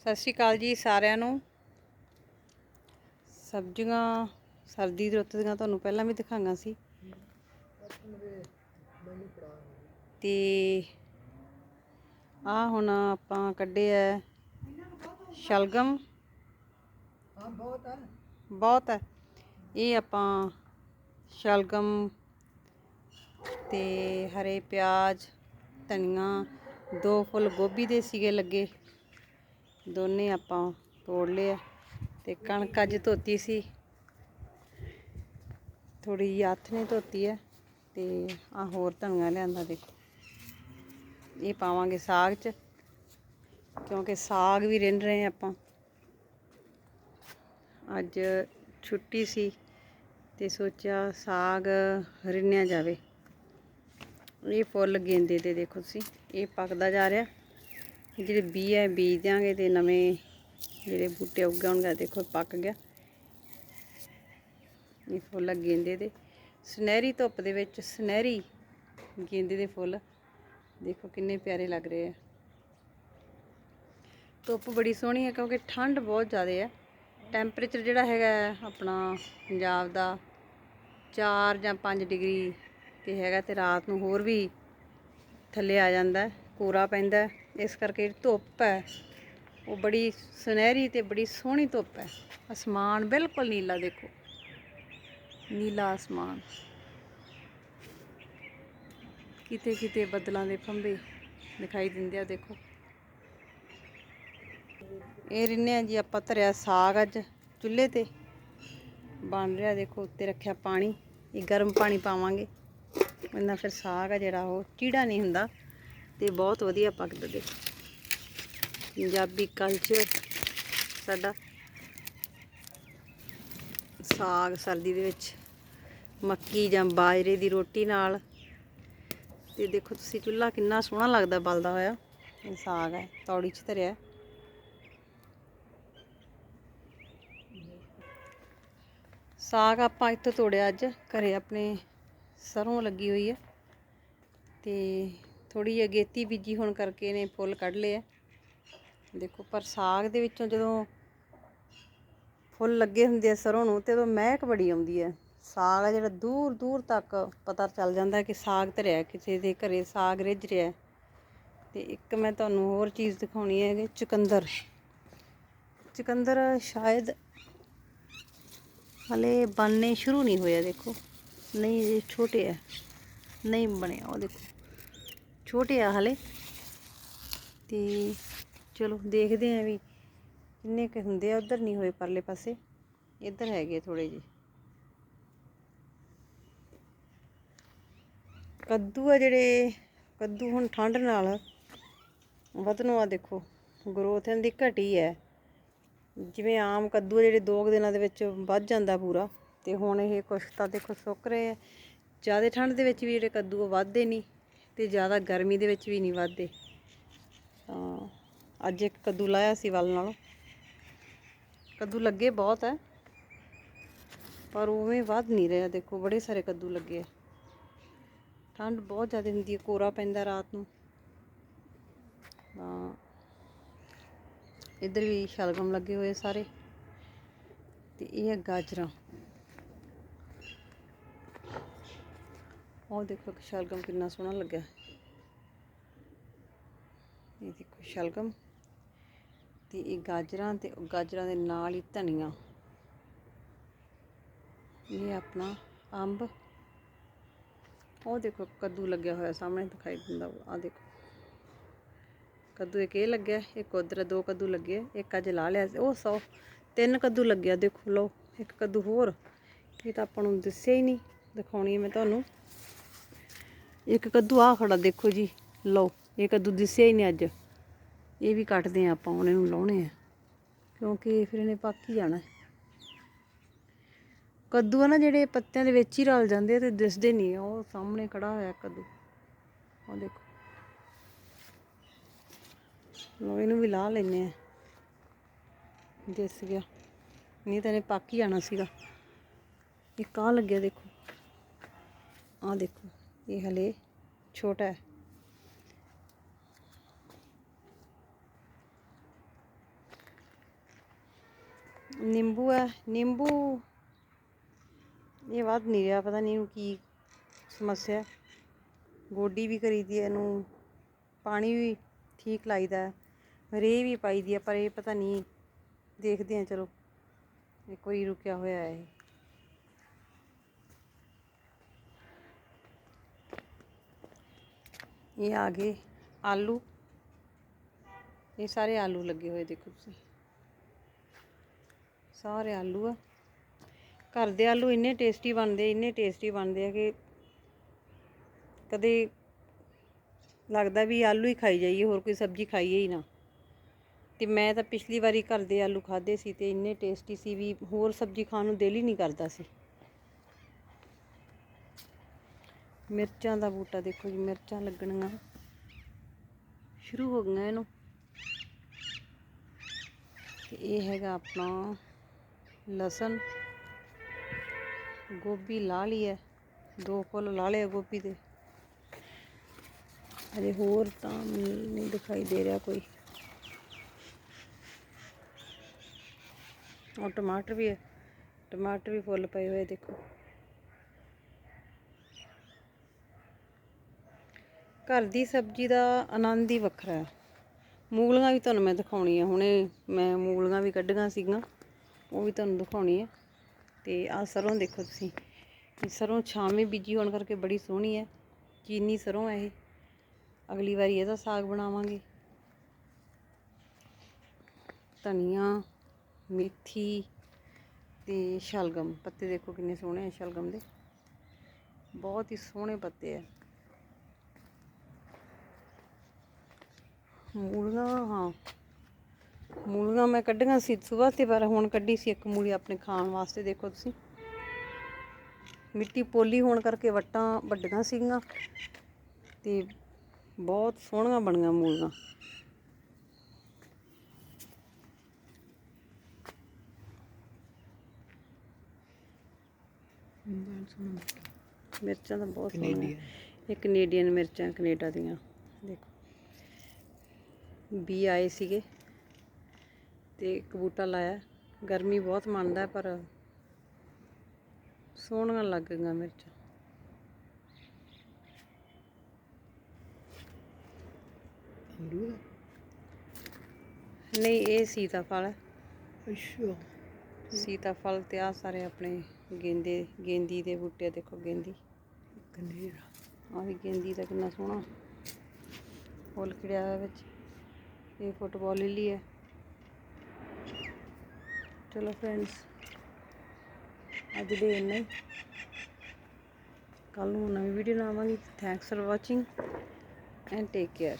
ਸਤਿ ਸ਼੍ਰੀ ਅਕਾਲ ਜੀ ਸਾਰਿਆਂ ਨੂੰ। ਸਬਜ਼ੀਆਂ, ਸਰਦੀ ਦੀ ਰੁੱਤ ਦੀਆਂ ਤੁਹਾਨੂੰ ਪਹਿਲਾਂ ਵੀ ਦਿਖਾਈਆਂ ਸੀ। ਤੇ ਆ ਹੁਣ ਆਪਾਂ ਕੱਢੇ ਆ ਸ਼ਲਗਮ। ਹਾਂ ਬਹੁਤ ਹੈ ਬਹੁਤ ਹੈ ਇਹ ਆਪਾਂ ਸ਼ਲਗਮ ਤੇ ਹਰੇ ਪਿਆਜ਼, ਧਨੀਆ, ਦੋ ਫੁੱਲ ਗੋਭੀ ਦੇ ਸੀਗੇ ਲੱਗੇ। ਦੋਨੇ ਆਪਾਂ ਤੋੜ ਲਏ ਆ ਤੇ ਕਣਕ ਅੱਜ ਧੋਤੀ ਸੀ। ਥੋੜੀ ਜਿਹੀ ਹੱਥ ਨੇ ਧੋਤੀ ਹੈ ਤੇ ਆ ਹੋਰ ਧਨੀਆ ਲਿਆਂਦਾ ਦੇਖੋ। ਇਹ ਪਾਵਾਂਗੇ ਸਾਗ 'ਚ, ਕਿਉਂਕਿ ਸਾਗ ਵੀ ਰਿੰਨ ਰਹੇ ਆਪਾਂ। ਅੱਜ ਛੁੱਟੀ ਸੀ ਤੇ ਸੋਚਿਆ ਸਾਗ ਰਿੰਨਿਆ ਜਾਵੇ। ਇਹ ਫੁੱਲ ਗੇਂਦੇ ਦੇ ਦੇਖੋ ਤੁਸੀਂ, ਇਹ ਪੱਕਦਾ ਜਾ ਰਿਹਾ। ਜਿਹੜੇ ਬੀ ਹੈ ਬੀਜ ਦਿਆਂਗੇ ਤੇ ਨਵੇਂ ਜਿਹੜੇ ਬੂਟੇ ਉੱਗਣਗੇ ਦੇਖੋ ਪੱਕ ਗਿਆ। ਇਹ ਫੁੱਲ ਗੇਂਦੇ ਦੇ। ਸੁਨਹਿਰੀ ਧੁੱਪ ਦੇ ਵਿੱਚ, ਸੁਨਹਿਰੀ ਗੇਂਦੇ ਦੇ ਫੁੱਲ। ਦੇਖੋ ਕਿੰਨੇ ਪਿਆਰੇ ਲੱਗ ਰਹੇ ਆ। ਧੁੱਪ ਬੜੀ ਸੋਹਣੀ ਹੈ, ਕਿਉਂਕਿ ਠੰਡ ਬਹੁਤ ਜ਼ਿਆਦਾ ਹੈ ਟੈਂਪਰੇਚਰ ਜਿਹੜਾ ਹੈਗਾ ਆਪਣਾ ਪੰਜਾਬ ਦਾ 4 ਜਾਂ 5 ਡਿਗਰੀ ਤੇ ਹੈਗਾ ਤੇ ਰਾਤ ਨੂੰ ਹੋਰ ਵੀ ਥੱਲੇ ਆ ਜਾਂਦਾ ਕੋਰਾ ਪੈਂਦਾ ਇਸ ਕਰਕੇ ਜਿਹੜੀ ਧੁੱਪ ਹੈ, ਉਹ ਬੜੀ ਸੁਨਹਿਰੀ ਤੇ ਬੜੀ ਸੋਹਣੀ ਧੁੱਪ ਹੈ। ਅਸਮਾਨ ਬਿਲਕੁਲ ਨੀਲਾ ਦੇਖੋ। ਨੀਲਾ ਅਸਮਾਨ। ਕਿਤੇ ਕਿਤੇ ਬੱਦਲਾਂ ਦੇ ਫੰਬੇ ਦਿਖਾਈ ਦਿੰਦੇ ਆ, ਦੇਖੋ। ਇਹ ਰਿੰਨਿਆ ਜੀ, ਆਪਾਂ ਧਰਿਆ ਸਾਗ ਅੱਜ ਚੁੱਲ੍ਹੇ ਤੇ। ਬਣ ਰਿਹਾ, ਦੇਖੋ, ਉੱਤੇ ਰੱਖਿਆ ਪਾਣੀ। ਇਹ ਗਰਮ ਪਾਣੀ ਪਾਵਾਂਗੇ। ਇਹਨਾਂ ਫਿਰ ਸਾਗ ਆ ਜਿਹੜਾ, ਉਹ ਚੀੜਾ ਨਹੀਂ ਹੁੰਦਾ। ਤੇ ਬਹੁਤ ਵਧੀਆ ਪੱਕਦਾ ਦੇਖੋ ਪੰਜਾਬੀ ਕਲਚਰ ਸਾਡਾ ਸਾਗ ਸਰਦੀ ਦੇ ਵਿੱਚ, ਮੱਕੀ ਜਾਂ ਬਾਜਰੇ ਦੀ ਰੋਟੀ ਨਾਲ। ਤੇ ਦੇਖੋ ਤੁਸੀਂ ਚੁੱਲ੍ਹਾ ਕਿੰਨਾ ਸੋਹਣਾ ਲੱਗਦਾ ਬਲਦਾ ਹੋਇਆ। ਇਹ ਸਾਗ ਹੈ, ਤੌੜੀ 'ਚ ਧਰਿਆ। ਸਾਗ ਆਪਾਂ ਇੱਥੋਂ ਤੋੜਿਆ ਅੱਜ, ਘਰੇ ਆਪਣੇ ਸਰੋਂ ਲੱਗੀ ਹੋਈ ਹੈ। ਤੇ ਥੋੜੀ ਜਿਹੀ ਅਗੇਤੀ ਬੀਜੀ ਹੋਣ ਕਰਕੇ ਇਹਨੇ ਫੁੱਲ ਕੱਢ ਲਏ ਆ। ਦੇਖੋ, ਪਰ ਸਾਗ ਦੇ ਵਿੱਚੋਂ ਜਦੋਂ ਫੁੱਲ ਲੱਗੇ ਹੁੰਦੇ ਆ ਸਰੋਂ ਨੂੰ, ਤੇ ਉਦੋਂ ਮਹਿਕ ਬੜੀ ਆਉਂਦੀ ਹੈ ਸਾਗ ਆ ਜਿਹੜਾ ਦੂਰ ਦੂਰ ਤੱਕ ਪਤਾ ਚੱਲ ਜਾਂਦਾ ਕਿ ਸਾਗ ਧਰਿਆ ਕਿਸੇ ਦੇ ਘਰੇ ਸਾਗ ਰਿੱਝ ਰਿਹਾ ਹੈ। ਤੇ ਇੱਕ ਮੈਂ ਤੁਹਾਨੂੰ ਹੋਰ ਚੀਜ਼ ਦਿਖਾਉਣੀ ਹੈ ਕਿ ਚੁਕੰਦਰ। ਚੁਕੰਦਰ ਸ਼ਾਇਦ ਹਲੇ ਬਣਨੇ ਸ਼ੁਰੂ ਨਹੀਂ ਹੋਇਆ, ਦੇਖੋ। ਨਹੀਂ, ਇਹ ਛੋਟੇ ਆ, ਨਹੀਂ ਬਣਿਆ ਉਹ, ਦੇਖੋ। ਛੋਟੇ ਆ ਹਲੇ। ਤੇ ਚਲੋ ਦੇਖਦੇ ਆ ਵੀ ਕਿੰਨੇ ਕੁ ਹੁੰਦੇ ਆ, ਉਧਰ ਨਹੀਂ ਹੋਏ ਪਰਲੇ ਪਾਸੇ। ਇੱਧਰ ਹੈਗੇ ਥੋੜੇ ਜਿਹੇ। ਕੱਦੂ ਆ ਜਿਹੜੇ, ਕੱਦੂ ਹੁਣ ਠੰਡ ਨਾਲ ਵਧਣੋਂ ਆ ਦੇਖੋ ਗਰੋਥ ਇਹਨਾਂ ਦੀ ਘਟੀ ਹੈ ਜਿਵੇਂ ਆਮ ਕੱਦੂ ਆ ਜਿਹੜੇ ਦੋ ਕੁ ਦਿਨਾਂ ਦੇ ਵਿੱਚ ਵੱਧ ਜਾਂਦਾ ਪੂਰਾ, ਤੇ ਹੁਣ ਇਹ ਕੁਛ ਤਾਂ ਦੇਖੋ ਸੁੱਕ ਰਹੇ ਆ। ਜ਼ਿਆਦਾ ਠੰਡ ਦੇ ਵਿੱਚ ਵੀ ਜਿਹੜੇ ਕੱਦੂ ਉਹ ਵੱਧਦੇ ਨਹੀਂ। ਤੇ ਜ਼ਿਆਦਾ ਗਰਮੀ ਦੇ ਵਿੱਚ ਵੀ ਨਹੀਂ ਵੱਧਦੇ। ਤਾਂ ਅੱਜ ਇੱਕ ਕੱਦੂ ਲਾਇਆ ਸੀ ਵੱਲ ਨਾਲੋਂ। ਕੱਦੂ ਲੱਗੇ ਬਹੁਤ ਹੈ ਪਰ ਉਵੇਂ ਵੱਧ ਨਹੀਂ ਰਿਹਾ। ਦੇਖੋ, ਬੜੇ ਸਾਰੇ ਕੱਦੂ ਲੱਗੇ ਆ ਠੰਡ ਬਹੁਤ ਜ਼ਿਆਦਾ ਹੁੰਦੀ ਹੈ ਕੋਰਾ ਪੈਂਦਾ ਰਾਤ ਨੂੰ। ਤਾਂ ਇੱਧਰ ਵੀ ਸ਼ਲਗਮ ਲੱਗੇ ਹੋਏ ਸਾਰੇ। ਤੇ ਇਹ ਹੈ ਗਾਜਰਾਂ। ਉਹ ਦੇਖੋ ਕਿ ਸ਼ਲਗਮ ਕਿੰਨਾ ਸੋਹਣਾ ਲੱਗਿਆ। ਇਹ ਦੇਖੋ ਸ਼ਲਗਮ ਤੇ ਇਹ ਗਾਜਰਾਂ ਤੇ ਗਾਜਰਾਂ ਦੇ ਨਾਲ ਹੀ ਧਨੀਆ। ਇਹ ਆਪਣਾ ਅੰਬ। ਉਹ ਦੇਖੋ ਕੱਦੂ ਲੱਗਿਆ ਹੋਇਆ ਸਾਹਮਣੇ ਦਿਖਾਈ ਦਿੰਦਾ ਆ ਦੇਖੋ। ਕੱਦੂ ਇੱਕ ਇਹ ਲੱਗਿਆ, ਇੱਕ ਉਧਰ ਦੋ ਕੱਦੂ ਲੱਗੇ, ਇੱਕ ਅੱਜ ਲਾ ਲਿਆ ਉਹ ਸੌ, ਤਿੰਨ ਕੱਦੂ ਲੱਗਿਆ, ਦੇਖੋ ਲਓ, ਇੱਕ ਕੱਦੂ ਹੋਰ। ਇਹ ਤਾਂ ਆਪਾਂ ਨੂੰ ਦੱਸਿਆ ਹੀ ਨਹੀਂ। ਦਿਖਾਉਣੀ ਮੈਂ ਤੁਹਾਨੂੰ। ਇੱਕ ਕੱਦੂ ਆ ਖੜਾ ਦੇਖੋ ਜੀ, ਲਓ, ਇਹ ਕੱਦੂ ਦਿਸਿਆ ਹੀ ਨਹੀਂ ਅੱਜ। ਇਹ ਵੀ ਕੱਟਦੇ ਆ ਆਪਾਂ, ਉਹਨੇ ਨੂੰ ਲਾਉਣੇ ਆ। ਕਿਉਂਕਿ ਫਿਰ ਇਹਨੇ ਪੱਕ ਹੀ ਜਾਣਾ। ਕੱਦੂ ਆ ਨਾ ਜਿਹੜੇ ਪੱਤਿਆਂ ਦੇ ਵਿੱਚ ਹੀ ਰਲ ਜਾਂਦੇ ਆ ਤੇ ਦਿਸਦੇ ਨਹੀਂ ਉਹ ਸਾਹਮਣੇ ਖੜਾ ਹੋਇਆ ਕੱਦੂ। ਉਹ ਦੇਖੋ। ਲੋ ਇਹਨੂੰ ਵੀ ਲਾ ਲੈਨੇ ਆ। ਦਿਸ ਗਿਆ। ਨਹੀਂ ਤਾਂ ਇਹਨੇ ਪੱਕ ਹੀ ਜਾਣਾ ਸੀਗਾ। ਇਹ ਕਾ ਲੱਗਿਆ, ਦੇਖੋ। ਆ ਦੇਖੋ। ਇਹ ਹਲੇ ਛੋਟਾ ਹੈ। ਨਿੰਬੂ ਹੈ, ਨਿੰਬੂ। ਇਹ ਵੱਧ ਨਹੀਂ ਰਿਹਾ, ਪਤਾ ਨਹੀਂ ਇਹਨੂੰ ਕੀ ਸਮੱਸਿਆ ਗੋਡੀ ਵੀ ਕਰੀਦੀ ਹੈ, ਇਹਨੂੰ ਪਾਣੀ ਵੀ ਠੀਕ ਲਾਈਦਾ ਹੈ। ਰੇਹ ਵੀ ਪਾਈਦੀ ਹੈ, ਪਰ ਇਹ ਪਤਾ ਨਹੀਂ, ਦੇਖਦੇ ਹਾਂ, ਚਲੋ। ਇੱਕ ਵਾਰੀ ਰੁਕਿਆ ਹੋਇਆ ਹੈ ਇਹ ਆ ਗਏ ਆਲੂ। ਇਹ ਸਾਰੇ ਆਲੂ ਲੱਗੇ ਹੋਏ ਦੇਖੋ ਤੁਸੀਂ। ਸਾਰੇ ਆਲੂ ਆ। ਘਰ ਦੇ ਆਲੂ ਇੰਨੇ ਟੇਸਟੀ ਬਣਦੇ, ਇੰਨੇ ਟੇਸਟੀ ਬਣਦੇ ਆ ਕਿ ਕਦੇ ਲੱਗਦਾ ਵੀ ਆਲੂ ਹੀ ਖਾਈ ਜਾਈਏ, ਹੋਰ ਕੋਈ ਸਬਜ਼ੀ ਖਾਈਏ ਹੀ ਨਾ। ਤੇ ਮੈਂ ਤਾਂ ਪਿਛਲੀ ਵਾਰੀ ਘਰ ਦੇ ਆਲੂ ਖਾਦੇ ਸੀ ਤੇ ਇੰਨੇ ਟੇਸਟੀ ਸੀ ਵੀ ਹੋਰ ਸਬਜ਼ੀ ਖਾਣ ਨੂੰ ਦਿਲ ਹੀ ਨਹੀਂ ਕਰਦਾ ਸੀ। ਮਿਰਚਾਂ ਦਾ ਬੂਟਾ ਦੇਖੋ ਜੀ, ਮਿਰਚਾਂ ਲੱਗਣੀਆਂ। ਸ਼ੁਰੂ ਹੋ ਗਈਆਂ ਇਹਨੂੰ। ਤੇ ਇਹ ਹੈਗਾ ਆਪਣਾ ਲਸਣ। ਗੋਭੀ ਲਾ ਲਈ ਹੈ। ਦੋ ਫੁੱਲ ਲਾ ਲਏ ਗੋਭੀ ਦੇ। ਅਜੇ ਹੋਰ ਤਾਂ ਮੈਨੂੰ ਨਹੀਂ ਦਿਖਾਈ ਦੇ ਰਿਹਾ ਕੋਈ। ਔਰ ਟਮਾਟਰ ਵੀ ਹੈ। ਟਮਾਟਰ ਵੀ ਫੁੱਲ ਪਏ ਹੋਏ ਦੇਖੋ। ਘਰ ਦੀ ਸਬਜ਼ੀ ਦਾ ਆਨੰਦ ਹੀ ਵੱਖਰਾ ਹੈ। ਮੂਲੀਆਂ ਵੀ ਤੁਹਾਨੂੰ ਮੈਂ ਦਿਖਾਉਣੀ ਆ ਹੁਣੇ ਮੈਂ ਮੂਲੀਆਂ ਵੀ ਕੱਢੀਆਂ ਸੀਗੀਆਂ, ਉਹ ਵੀ ਤੁਹਾਨੂੰ ਦਿਖਾਉਣੀ ਹੈ। ਤੇ ਆਹ ਸਰੋਂ ਦੇਖੋ ਤੁਸੀਂ ਇਹ ਸਰੋਂ ਛਾਵੇਂ ਬੀਜੀ ਹੋਣ ਕਰਕੇ ਬੜੀ ਸੋਹਣੀ ਹੈ, ਚੀਨੀ ਸਰੋਂ ਹੈ ਇਹ। ਅਗਲੀ ਵਾਰੀ ਇਹਦਾ ਸਾਗ ਬਣਾਵਾਂਗੇ। ਧਨੀਆ, ਮੇਥੀ ਤੇ ਸ਼ਲਗਮ। ਪੱਤੇ ਦੇਖੋ ਕਿੰਨੇ ਸੋਹਣੇ ਆ ਸ਼ਲਗਮ ਦੇ। ਬਹੁਤ ਹੀ ਸੋਹਣੇ ਪੱਤੇ ਆ। ਮੂਲੀਆਂ ਹਾਂ। ਮੂਲੀਆਂ ਮੈਂ ਕੱਢੀਆਂ ਸੀ ਸਵੇਰ ਤੇ ਪਰ ਹੁਣ ਕੱਢੀ ਸੀ ਇੱਕ ਮੂਲੀ ਆਪਣੇ ਖਾਣ ਵਾਸਤੇ ਦੇਖੋ ਤੁਸੀਂ। ਮਿੱਟੀ ਪੋਲੀ ਹੋਣ ਕਰਕੇ ਵੱਟਾਂ ਵੱਡੀਆਂ ਸੀਗੀਆਂ ਤੇ ਬਹੁਤ ਸੋਹਣੀਆਂ ਬਣੀਆਂ ਮੂਲੀਆਂ। ਮਿਰਚਾਂ ਤਾਂ ਬਹੁਤ ਸੋਹਣੀਆਂ। ਇਹ ਕੈਨੇਡੀਅਨ ਮਿਰਚਾਂ ਕੈਨੇਡਾ ਦੀਆਂ। ਦੇਖੋ। ਬੀ ਆਏ ਸੀਗੇ ਤੇ ਇੱਕ ਬੂਟਾ ਲਾਇਆ। ਗਰਮੀ ਬਹੁਤ ਮੰਨਦਾ ਪਰ ਸੋਹਣੀਆਂ ਲੱਗ ਗਈਆਂ ਮਿਰਚਾਂ। ਨਹੀਂ ਇਹ ਸੀਤਾਫਲ ਹੈ ਅੱਛਾ। ਸੀਤਾਫਲ ਤੇ ਆ ਸਾਰੇ ਆਪਣੇ ਗੇਂਦੇ ਗੇਂਦੀ ਦੇ ਬੂਟੇ ਦੇਖੋ ਗੇਂਦੀ। ਕਨੇਰਾ ਆ ਵੀ ਗੇਂਦੀ ਦਾ ਕਿੰਨਾ ਸੋਹਣਾ ਫੁੱਲ ਖਿੜਿਆ ਹੋਇਆ ਵਿੱਚ। ਇਹ ਫੁੱਟਬਾਲ ਲਿਲੀ ਹੈ ਚਲੋ ਫਰੈਂਡਸ ਅੱਜ ਦੇ ਇੰਨਾ ਹੀ ਕੱਲ ਨੂੰ ਨਵੀਂ ਵੀਡੀਓ ਨਾਲ thanks for watching and take care